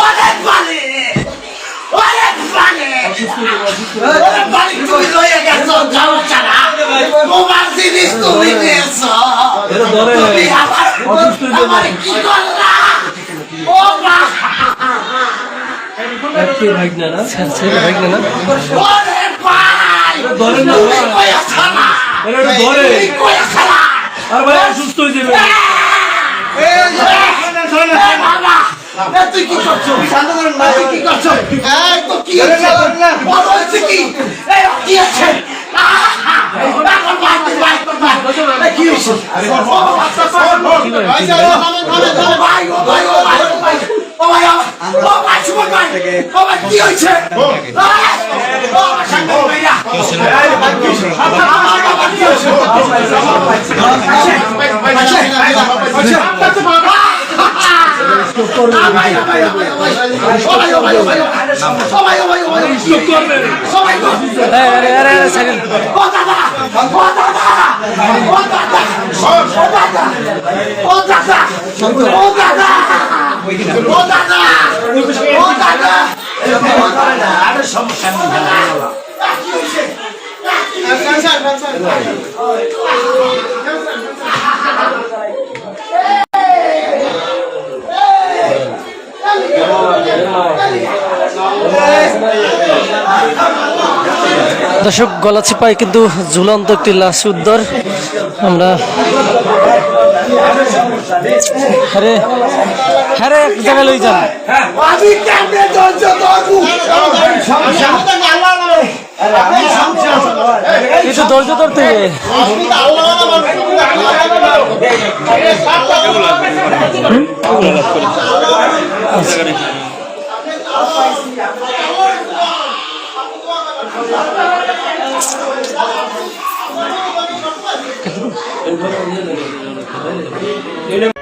অনেক বালি অনেক বালি অনেক বালি তুমি লয়ে গেছো যাও ছাড়া তোমার জিনিস তুমি নিয়েছো তুমি আমার আমার কি করলা ও মা আর ভাই সুস্থ হয়ে যাবে তুই কি করছ শান্ত করুন ভাই তুই কি করছ এই তো কি হচ্ছে বড় হচ্ছে কি এই কি আছে কি হয়েছে সমস্যা নেই কি দর্শক গলাচিপায় কিন্তু ঝুলন্ত একটি লাশ উদ্ধার। আমরা এক জায়গায় লই যান। কিছু ধৈর্য ধরতে Gracias.